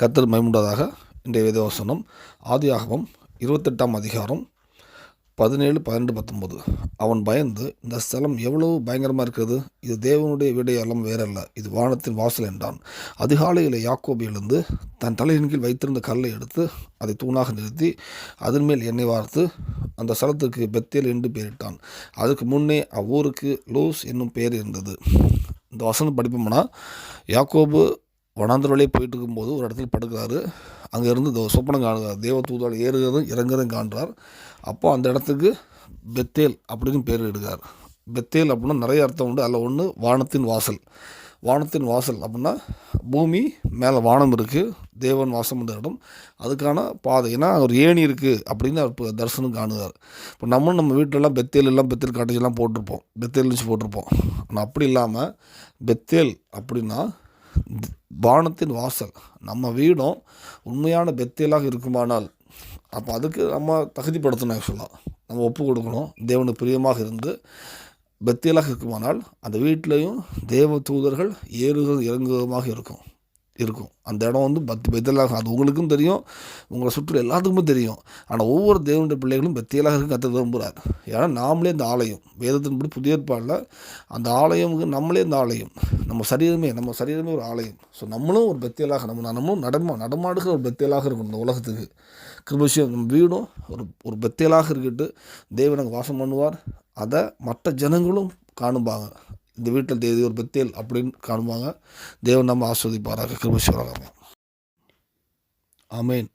கத்தர் மைமுண்டதாக இன்றைய வேதவசனம். ஆதியாகவும் இருபத்தெட்டாம் அதிகாரம் பதினேழு பன்னெண்டு பத்தொன்பது. அவன் பயந்து இந்த ஸ்தலம் எவ்வளவு பயங்கரமாக இருக்கிறது? இது தேவனுடைய வீடை எல்லாம் வேறல்ல. இது வானத்தின் வாசல் என்றான். அதிகாலையில் யாக்கோபு எழுந்து தன் தலையின் கீழ் வைத்திருந்த கல்லை எடுத்து அதை தூணாக நிறுத்தி அதன் மேல் எண்ணெய் வார்த்து அந்த ஸ்தலத்துக்கு பெத்தேல் என்று பெயரிட்டான். அதுக்கு முன்னே அவ்வூருக்கு லூஸ் என்னும் பெயர் இருந்தது. இந்த வசனம் படிப்போம்னா யாக்கோபு வனாந்தர வழியே போயிட்டு இருக்கும்போது ஒரு இடத்துல படுக்கிறாரு. அங்கேருந்து சொப்பனம் காணுகிறார். தேவ தூதால் ஏறுகிறதும் இறங்குறதும் காண்றார். அப்போ அந்த இடத்துக்கு பெத்தேல் அப்படின்னு பேர் இடுகிறார் பெத்தேல் அப்படின்னா நிறைய அர்த்தம் உண்டு. அதில் ஒன்று வானத்தின் வாசல். வானத்தின் வாசல் அப்படின்னா பூமி மேலே வானம் இருக்குது தேவன் வாசம் பண்ணுற இடம். அதுக்கான பாதை. ஏன்னா ஒரு ஏணி இருக்குது அப்படின்னு அவர் தரிசனம் காணுகிறார். இப்போ நம்மளும் நம்ம வீட்டிலலாம் பெத்தேல் எல்லாம் பெத்தேல் காட்டேஜெல்லாம் போட்டிருப்போம். பெத்தேல் வச்சு போட்டிருப்போம். ஆனால் அப்படி இல்லாமல் பெத்தேல் அப்படின்னா வானத்தின் வாசல். நம்ம வீடும் உண்மையான பெத்தேலாக இருக்குமானால் அப்போ அதுக்கு நம்ம தகுதிப்படுத்தணும் ஆக்சுவலாக நம்ம ஒப்பு கொடுக்கணும். தேவனுக்கு பிரியமாக இருந்து பெத்தியலாக இருக்குமானால் அந்த வீட்லேயும் தேவ தூதர்கள் ஏறுகிறதும் இறங்குவதுமாக இருக்கும். இருக்கும். அந்த இடம் வந்து பத்து பெத்தலாக அது உங்களுக்கும் தெரியும். உங்களை சுற்றுலா எல்லாத்துக்குமே தெரியும். ஆனால் ஒவ்வொரு தேவனுடைய பிள்ளைகளும் பெத்தியலாக இருக்க கற்று விரும்புகிறார் ஏன்னா நாமளே இந்த ஆலயம் வேதத்தின்படி புதிய ஏற்பாடில் அந்த ஆலயம் நம்மளே இந்த ஆலயம். நம்ம சரீரமே நம்ம சரீரமே ஒரு ஆலயம். ஸோ நம்மளும் ஒரு பெத்தியலாக நம்ம நம்மளும் நடமா நடமாடுகிற ஒரு பெத்தியலாக இருக்கணும் இந்த உலகத்துக்கு. கிருபசியம் நம்ம வீடும் ஒரு ஒரு பெத்தியலாக இருக்கிட்டு தேவனுக்கு வாசம் பண்ணுவார். அதை மற்ற ஜனங்களும் காணும்பாங்க. இந்த வீட்டில் தேதி ஒரு பெத்தேல் அப்படின்னு காணுவாங்க. தேவன் நம்ம ஆஸ்வதிப்பாராக கிருபசிவராக ஆமேன்.